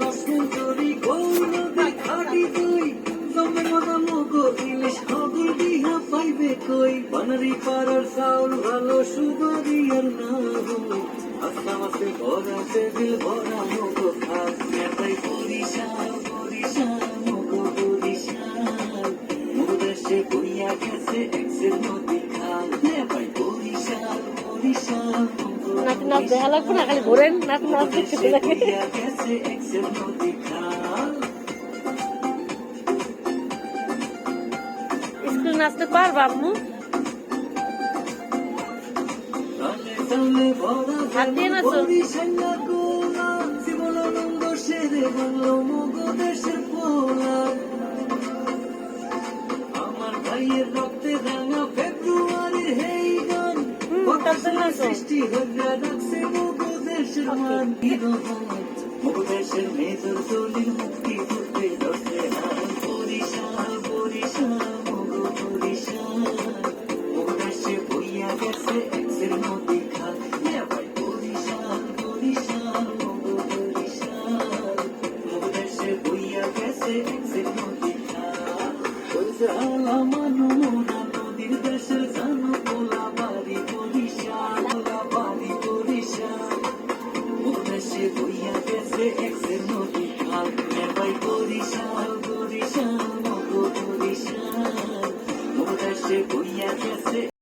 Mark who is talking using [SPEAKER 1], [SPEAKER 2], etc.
[SPEAKER 1] নদী খাটি তুই। জমে মজা মগো, ইলিশ হগুল বিহা পাইবে কই? বানারি পাড়ার চাউল ভালো সুগরিয়ার না হই আস্তা মাসে ভরা সে দিল ভরা মগো। খাস নেতাই বরিশাল বরিশাল মগো, বরিশাল। মুদেশে বইয়া গেছে এক্সেল নদী মগো
[SPEAKER 2] নাচ দেখা লাগবে না, খালি ঘোরেন নাচ নাচ দেখতে লাগে স্কুল নাচতে পারবা আম্মু।
[SPEAKER 1] আমার ভাইয়ের রক্তে রাঙা ফেব্রুয়ারির হেই সৃষ্টি রাখছে মগদেশের মান মগদেশের মেজর দলিল মুক্তি করতে হাত বরিশাল বরিশাল মগ বরিশাল মগদেশে বইয়া গেছে এক্সের লে ভাই বরিশাল বরিশাল মগ মোরা নদীর দেশের জানো পোলা দেশে এক নদী আর নেবাই বরিশা বরিশা মতো বরিশা ও দেশে বইয়া গেছে।